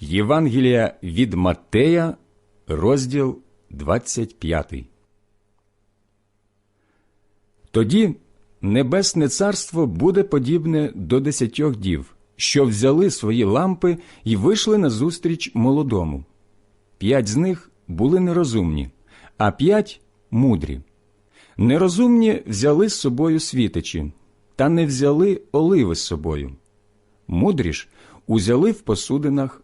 Євангелія від Маттея, розділ 25. Тоді небесне царство буде подібне до десятьох дів, що взяли свої лампи і вийшли назустріч молодому. П'ять з них були нерозумні, а п'ять мудрі. Нерозумні взяли з собою світичі, та не взяли оливи з собою. Мудрі ж узяли в посудинах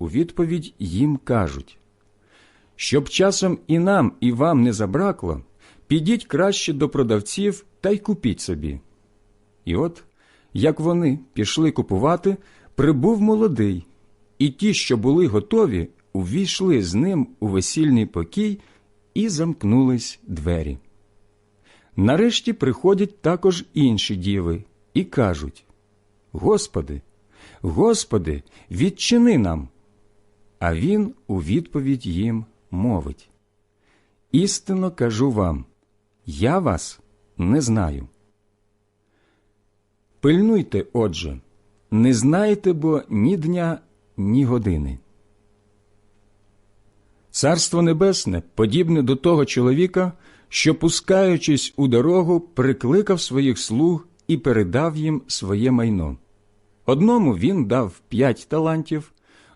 у відповідь їм кажуть щоб часом і нам, і вам не забракло, підіть краще до продавців та й купіть собі. І от, як вони пішли купувати, прибув молодий, і ті, що були готові, увійшли з ним у весільний покій і замкнулись двері. Нарешті приходять також інші діви і кажуть Господи, Господи, відчини нам. А він у відповідь їм мовить Істинно кажу вам, я вас не знаю. Пильнуйте, отже, не знаєте бо ні дня, ні години. Царство Небесне подібне до того чоловіка, що, пускаючись у дорогу, прикликав своїх слуг і передав їм своє майно. Одному він дав п'ять талантів,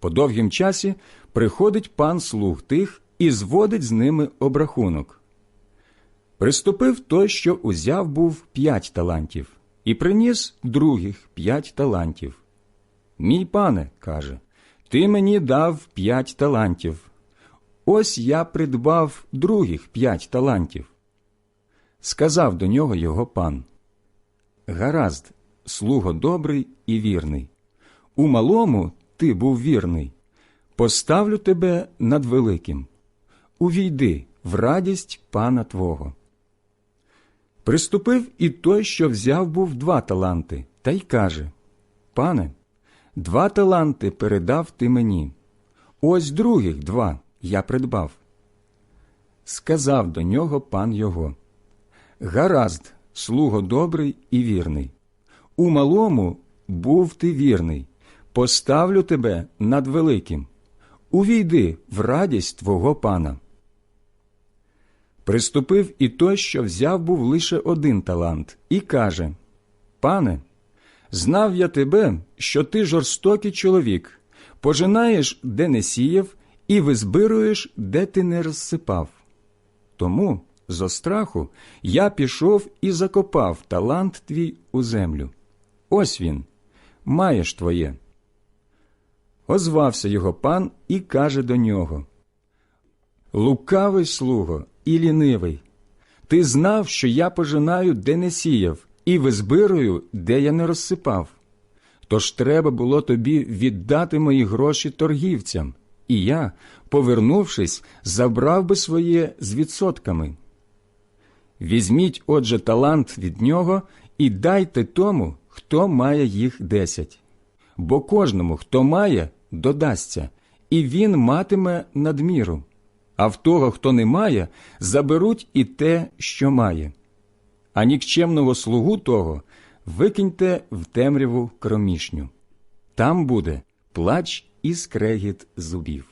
По довгім часі приходить пан слуг тих і зводить з ними обрахунок. Приступив той, що узяв був п'ять талантів, і приніс других п'ять талантів. Мій пане, каже, ти мені дав п'ять талантів. Ось я придбав других п'ять талантів. Сказав до нього його пан Гаразд, слуго добрий і вірний. У малому ти був вірний. Поставлю тебе над великим. Увійди в радість пана Твого. Приступив і той, що взяв був два таланти, та й каже Пане, два таланти передав ти мені. Ось других два я придбав. Сказав до нього пан його Гаразд, слуго добрий і вірний. У малому був ти вірний, поставлю тебе над великим. Увійди в радість твого пана. Приступив і той, що взяв був лише один талант, і каже Пане, знав я тебе, що ти жорстокий чоловік, пожинаєш, де не сіяв, і визбируєш, де ти не розсипав. Тому, зо страху, я пішов і закопав талант твій у землю. Ось він, маєш твоє. Озвався його пан і каже до нього Лукавий слуго і лінивий. Ти знав, що я пожинаю, де не сіяв, і визбирую, де я не розсипав. Тож треба було тобі віддати мої гроші торгівцям, і я, повернувшись, забрав би своє з відсотками. Візьміть, отже, талант від нього і дайте тому, хто має їх десять. Бо кожному, хто має, додасться, і він матиме надміру а в того, хто не має, заберуть і те, що має. А нікчемного слугу того викиньте в темряву кромішню. Там буде плач і скрегіт зубів.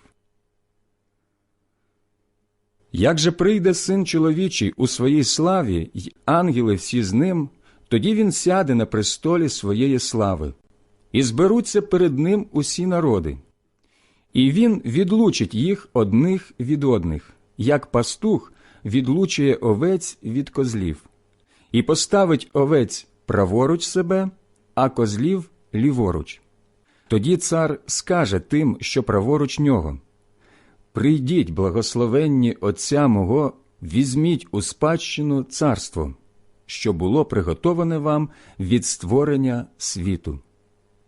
Як же прийде син чоловічий у своїй славі, й ангели всі з ним, тоді він сяде на престолі своєї слави, і зберуться перед ним усі народи, І він відлучить їх одних від одних, як пастух відлучує овець від козлів, і поставить овець праворуч себе, а козлів ліворуч. Тоді цар скаже тим, що праворуч нього Прийдіть, благословенні Отця мого, візьміть у спадщину царство, що було приготоване вам від створення світу.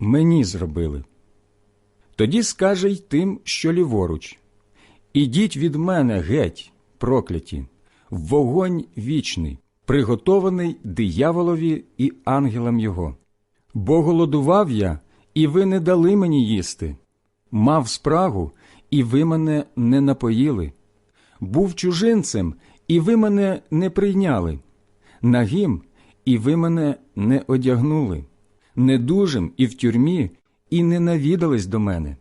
мені зробили. Тоді скаже й тим, що ліворуч. Ідіть від мене геть, прокляті, в вогонь вічний, приготований дияволові і ангелам його. Бо голодував я, і ви не дали мені їсти, мав спрагу, і ви мене не напоїли, був чужинцем, і ви мене не прийняли, нагим, і ви мене не одягнули, недужим і в тюрмі, і не навідались до мене.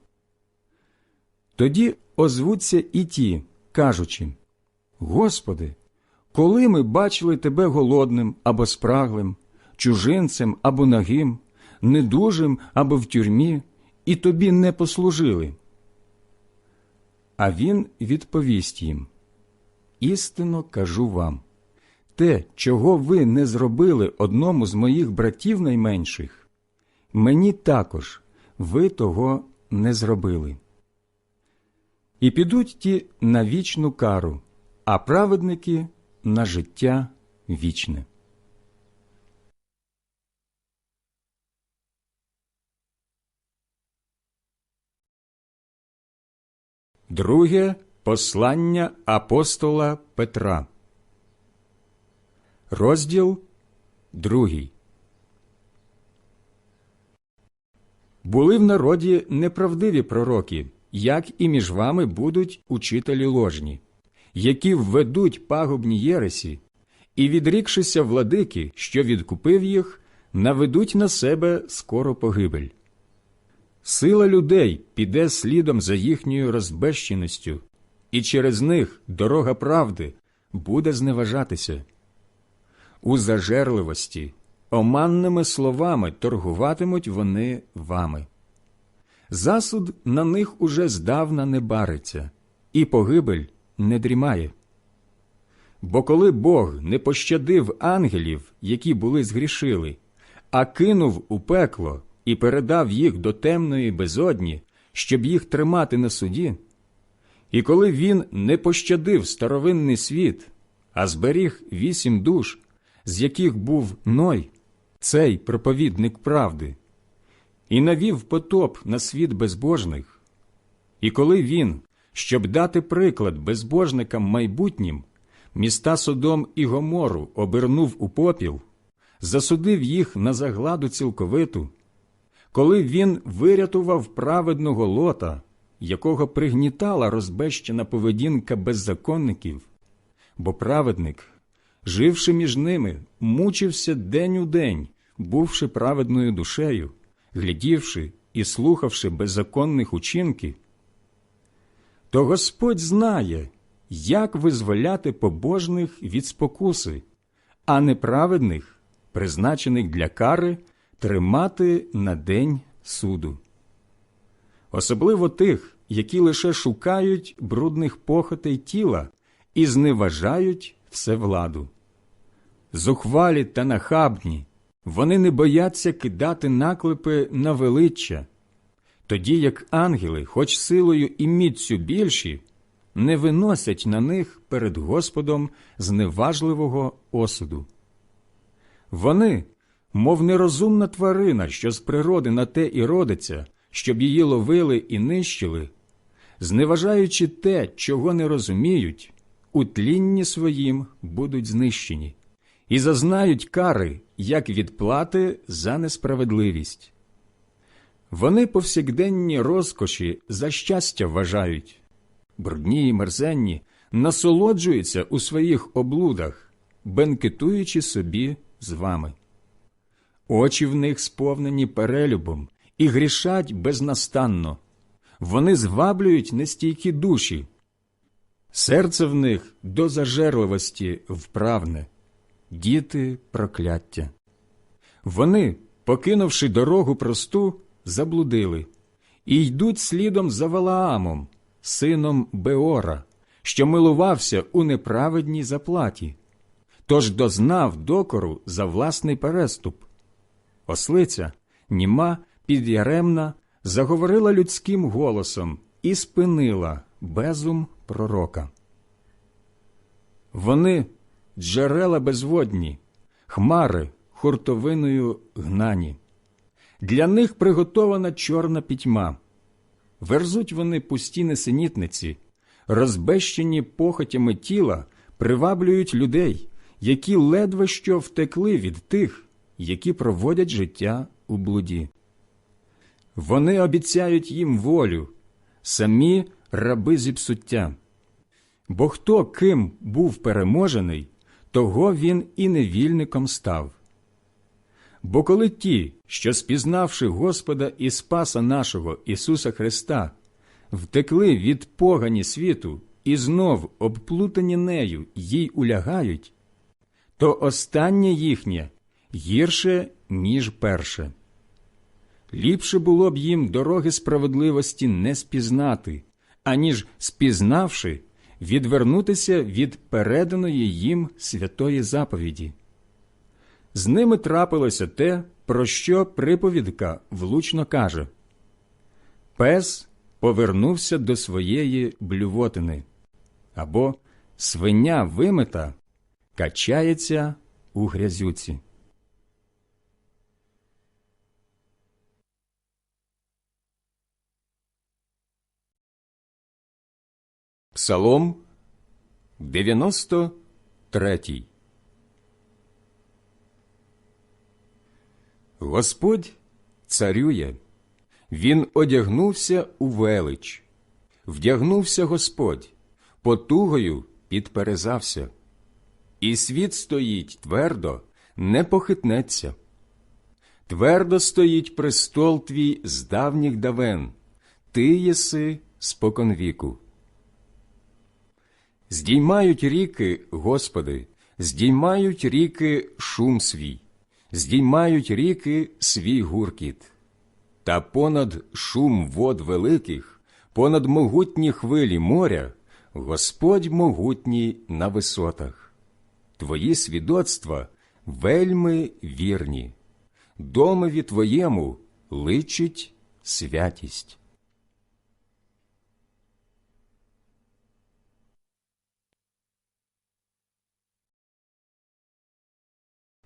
Тоді озвуться і ті, кажучи Господи, коли ми бачили Тебе голодним або спраглим, чужинцем або нагим, недужим або в тюрмі, і тобі не послужили. А він відповість їм Істинно кажу вам те, чого ви не зробили одному з моїх братів найменших, мені також ви того не зробили. І підуть ті на вічну кару, а праведники на життя вічне. Друге послання апостола Петра. Розділ другий. Були в народі неправдиві пророки, як і між вами будуть учителі ложні, які введуть пагубні єресі, і, відрікшися владики, що відкупив їх, наведуть на себе скоро погибель. Сила людей піде слідом за їхньою розбещеністю, і через них дорога правди буде зневажатися. У зажерливості, оманними словами торгуватимуть вони вами. Засуд на них уже здавна не бариться, і погибель не дрімає. Бо коли Бог не пощадив ангелів, які були згрішили, а кинув у пекло і передав їх до темної безодні, щоб їх тримати на суді, і коли він не пощадив старовинний світ, а зберіг вісім душ, з яких був Ной, цей проповідник правди, і навів потоп на світ безбожних, і коли він, щоб дати приклад безбожникам майбутнім, міста Содом і Гомору обернув у попіл, засудив їх на загладу цілковиту, коли він вирятував праведного лота, якого пригнітала розбещена поведінка беззаконників, бо праведник, живши між ними, мучився день у день, бувши праведною душею, глядівши і слухавши беззаконних учинків, то Господь знає, як визволяти побожних від спокуси, а неправедних, призначених для кари, тримати на день суду. Особливо тих, які лише шукають брудних похотей тіла і зневажають всевладу. Зухвалі та нахабні, вони не бояться кидати наклепи на величчя, тоді як ангели, хоч силою і міцю більші, не виносять на них перед Господом зневажливого осуду. Вони, мов нерозумна тварина, що з природи на те і родиться, щоб її ловили і нищили, зневажаючи те, чого не розуміють, у тлінні своїм будуть знищені, і зазнають кари, як відплати за несправедливість. Вони повсякденні розкоші за щастя вважають, брудні й мерзенні, насолоджуються у своїх облудах, бенкетуючи собі з вами. Очі в них сповнені перелюбом і грішать безнастанно. Вони зваблюють нестійкі душі. Серце в них до зажерливості вправне, діти прокляття. Вони, покинувши дорогу просту, заблудили і йдуть слідом за Валаамом, сином Беора, що милувався у неправедній заплаті, тож дознав докору за власний переступ. Ослиця, німа, підяремна, заговорила людським голосом і спинила безум пророка. Вони джерела безводні, хмари хуртовиною гнані. Для них приготована чорна пітьма. Верзуть вони пусті несенітниці, розбещені похотями тіла, приваблюють людей, які ледве що втекли від тих, які проводять життя у блуді. Вони обіцяють їм волю, самі раби зіпсуття. Бо хто ким був переможений, того він і невільником став. Бо коли ті, що спізнавши Господа і Спаса нашого Ісуса Христа, втекли від погані світу і знов обплутані нею їй улягають, то останнє їхнє гірше, ніж перше. Ліпше було б їм дороги справедливості не спізнати, аніж спізнавши, відвернутися від переданої їм святої заповіді. З ними трапилося те, про що приповідка влучно каже Пес повернувся до своєї блювотини, або свиня вимита качається у грязюці. Псалом 93 Господь царює, Він одягнувся у велич, вдягнувся Господь, потугою підперезався, і світ стоїть твердо, не похитнеться. Твердо стоїть престол твій з давніх давен, ти єси споконвіку. Здіймають ріки, Господи, здіймають ріки шум свій здіймають ріки свій гуркіт, та понад шум вод великих, понад могутні хвилі моря, Господь могутній на висотах. Твої свідоцтва вельми вірні, домові Твоєму личить святість.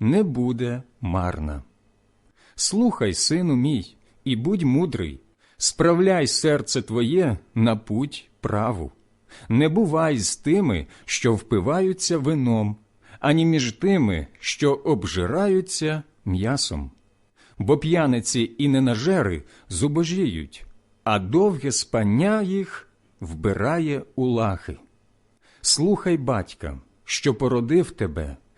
не буде марна. Слухай, сину мій, і будь мудрий, справляй серце твоє на путь праву, не бувай з тими, що впиваються вином, ані між тими, що обжираються м'ясом. Бо п'яниці і ненажери зубожіють, а довге спання їх вбирає у лахи. Слухай батька, що породив тебе,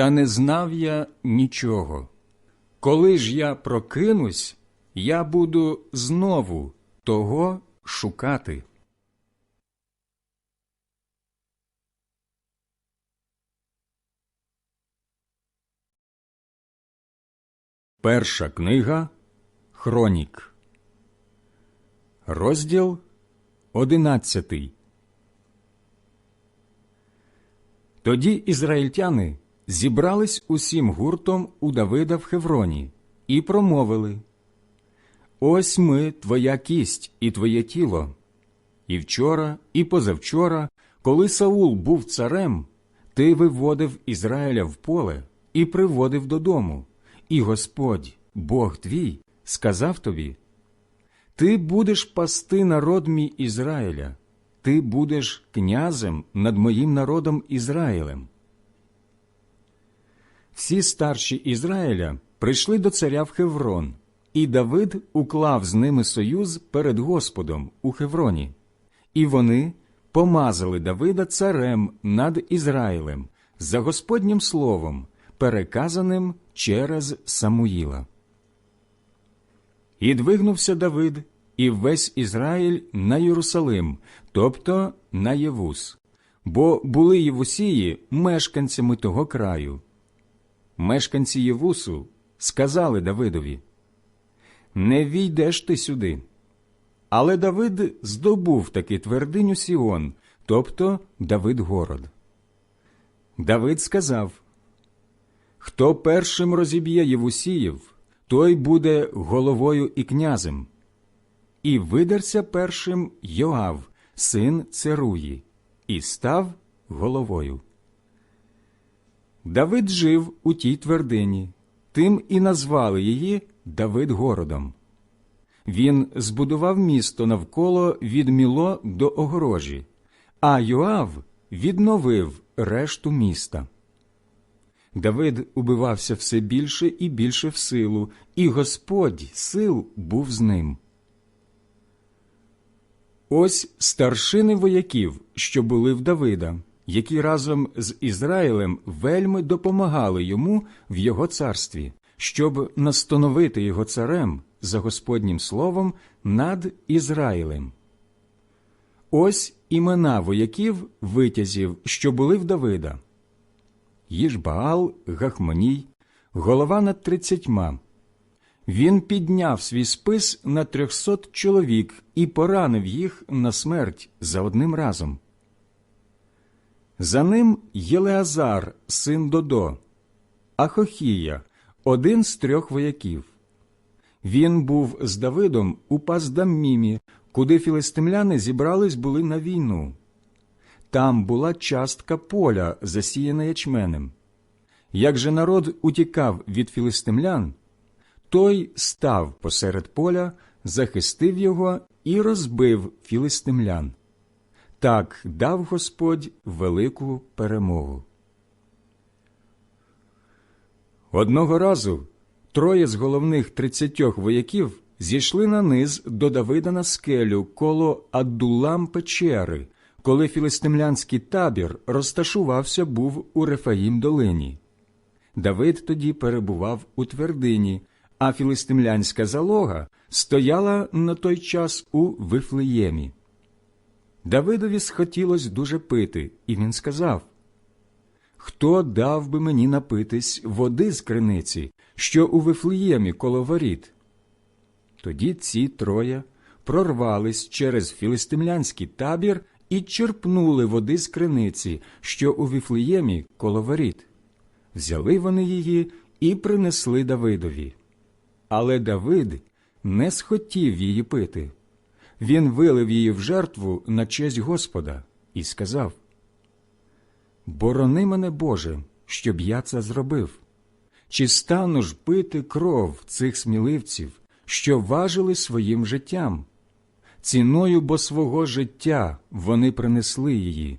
та не знав я нічого. Коли ж я прокинусь, я буду знову того шукати. Перша книга Хронік, розділ одинадцятий. Тоді ізраїльтяни зібрались усім гуртом у Давида в Хевроні і промовили Ось ми твоя кість і твоє тіло. І вчора, і позавчора, коли Саул був царем, ти виводив Ізраїля в поле і приводив додому, і Господь, Бог твій, сказав тобі: Ти будеш пасти народ мій Ізраїля, ти будеш князем над моїм народом Ізраїлем. Всі старші Ізраїля прийшли до царя в Хеврон. І Давид уклав з ними союз перед Господом у Хевроні, і вони помазали Давида царем над Ізраїлем, за Господнім словом, переказаним через Самуїла. І двигнувся Давид і весь Ізраїль на Єрусалим, тобто на Євус, бо були Євусії мешканцями того краю. Мешканці Євусу сказали Давидові Не війдеш ти сюди. Але Давид здобув таки твердиню Сіон, тобто Давид город. Давид сказав Хто першим розіб'є Євусіїв, той буде головою і князем. І видерся першим Йоав, син Церуї, і став головою. Давид жив у тій твердині, тим і назвали її Давид городом. Він збудував місто навколо від Міло до огорожі, а Йоав відновив решту міста. Давид убивався все більше і більше в силу, і Господь сил був з ним. Ось старшини вояків, що були в Давида, які разом з Ізраїлем вельми допомагали йому в його царстві, щоб настановити його царем за Господнім словом над Ізраїлем. Ось імена вояків витязів, що були в Давида. Їжбаал, Гахмоній, голова над тридцятьма. Він підняв свій спис на трьохсот чоловік і поранив їх на смерть за одним разом. За ним Єлеазар, син Додо, Ахохія, один з трьох вояків. Він був з Давидом у Паздаммімі, куди філистимляни зібрались були на війну. Там була частка поля, засіяна ячменем. Як же народ утікав від філистимлян, той став посеред поля, захистив його і розбив філистимлян. Так дав Господь велику перемогу. Одного разу троє з головних тридцятьох вояків зійшли на низ до Давида на скелю коло Аддулам печери, коли філистимлянський табір розташувався був у Рефаїм долині. Давид тоді перебував у твердині, а філистимлянська залога стояла на той час у Вифлеємі. Давидові схотілось дуже пити, і він сказав Хто дав би мені напитись води з криниці, що у Вифлеємі коло воріт? Тоді ці троє прорвались через філистимлянський табір і черпнули води з криниці, що у Вифлеємі коло воріт. Взяли вони її і принесли Давидові. Але Давид не схотів її пити. Він вилив її в жертву на честь Господа і сказав Борони мене, Боже, щоб я це зробив. Чи стану ж пити кров цих сміливців, що важили своїм життям? Ціною бо свого життя вони принесли її,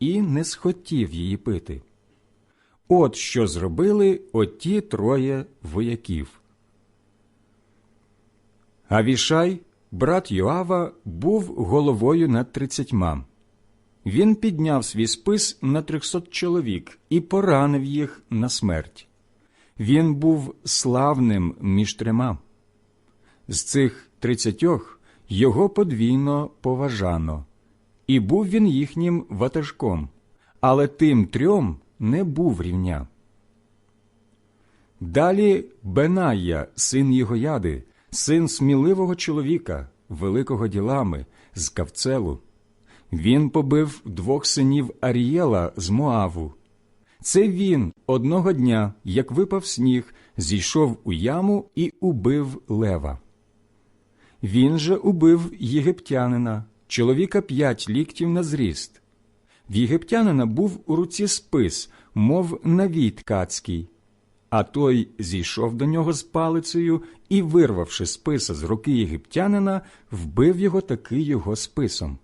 і не схотів її пити. От що зробили оті троє вояків. Авішай, брат Йоава, був головою над тридцятьма. Він підняв свій спис на трьохсот чоловік і поранив їх на смерть. Він був славним між трьома. З цих тридцятьох його подвійно поважано, і був він їхнім ватажком, але тим трьом не був рівня. Далі Бенайя, син Єгояди, син сміливого чоловіка, великого ділами, з Кавцелу. Він побив двох синів Арієла з Моаву. Це він одного дня, як випав сніг, зійшов у яму і убив лева. Він же убив єгиптянина, чоловіка п'ять ліктів на зріст. В єгиптянина був у руці спис, мов навій ткацький. А той зійшов до нього з палицею і, вирвавши списа з руки єгиптянина, вбив його таки його списом.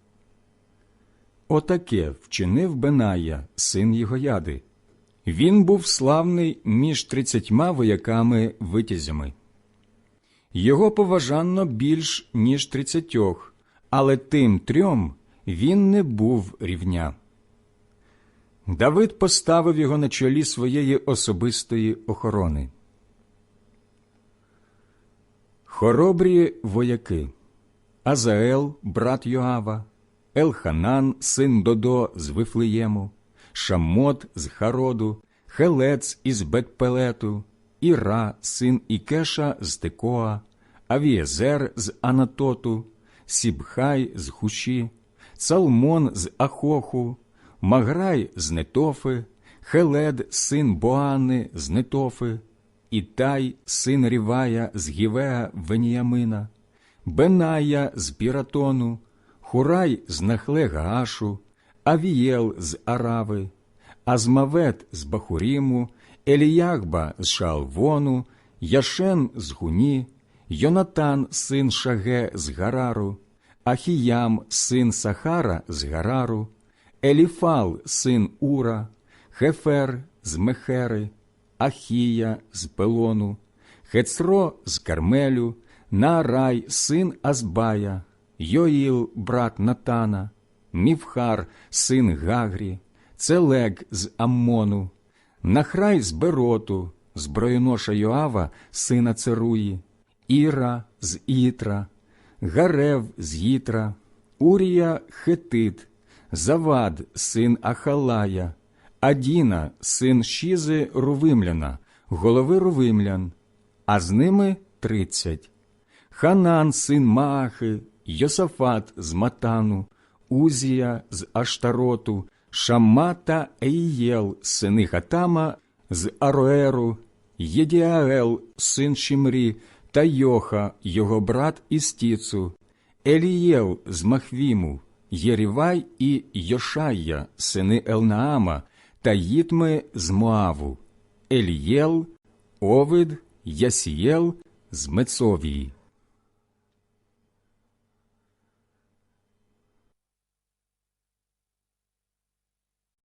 Отаке вчинив Беная, син Єгояди. Він був славний між тридцятьма вояками витязями. Його поважанно більш, ніж тридцятьох, але тим трьом він не був рівня. Давид поставив його на чолі своєї особистої охорони. Хоробрі вояки. Азаел, брат Йоава, Елханан, син Додо з Вифлеєму, Шамот з Хароду, Хелец із Бетпелету, Іра, син Ікеша з Текоа, Авієзер з Анатоту, Сібхай з Хуші, Цалмон з Ахоху, Маграй з Нетофи, Хелед, син Боани з Нетофи, Ітай, син Рівая з Гівеа Веніямина, Беная з Піратону, Хурай з Нахле Гаашу, Авієл з Арави, Азмавет з Бахуріму, Еліягба з Шалвону, Яшен з Гуні, Йонатан, син Шаге з Гарару, Ахіям, син Сахара з Гарару, Еліфал, син Ура, Хефер з Мехери, Ахія з Пелону, Хецро з Кармелю, Наарай, син Азбая, Йоїл, брат Натана, Мівхар, син Гагрі, Целег з Аммону, Нахрай з Бероту, зброєноша Йоава, сина Церуї, Іра з Ітра, Гарев з Їтра, Урія Хетит, Завад, син Ахалая, Адіна, син Шізи Рувимляна, голови Рувимлян, а з ними тридцять. Ханан, син Маахи, Йосафат з Матану, Узія з Аштароту, Шамма та Еїєл, сини Хатама з Ароеру, Єдіаел, син Шімрі, та Йоха, його брат із Тіцу, Елієл з Махвіму, Єрівай і Йошая, сини Елнаама, та Їтми з Моаву, Елієл, Овид, Ясієл з Мецовії.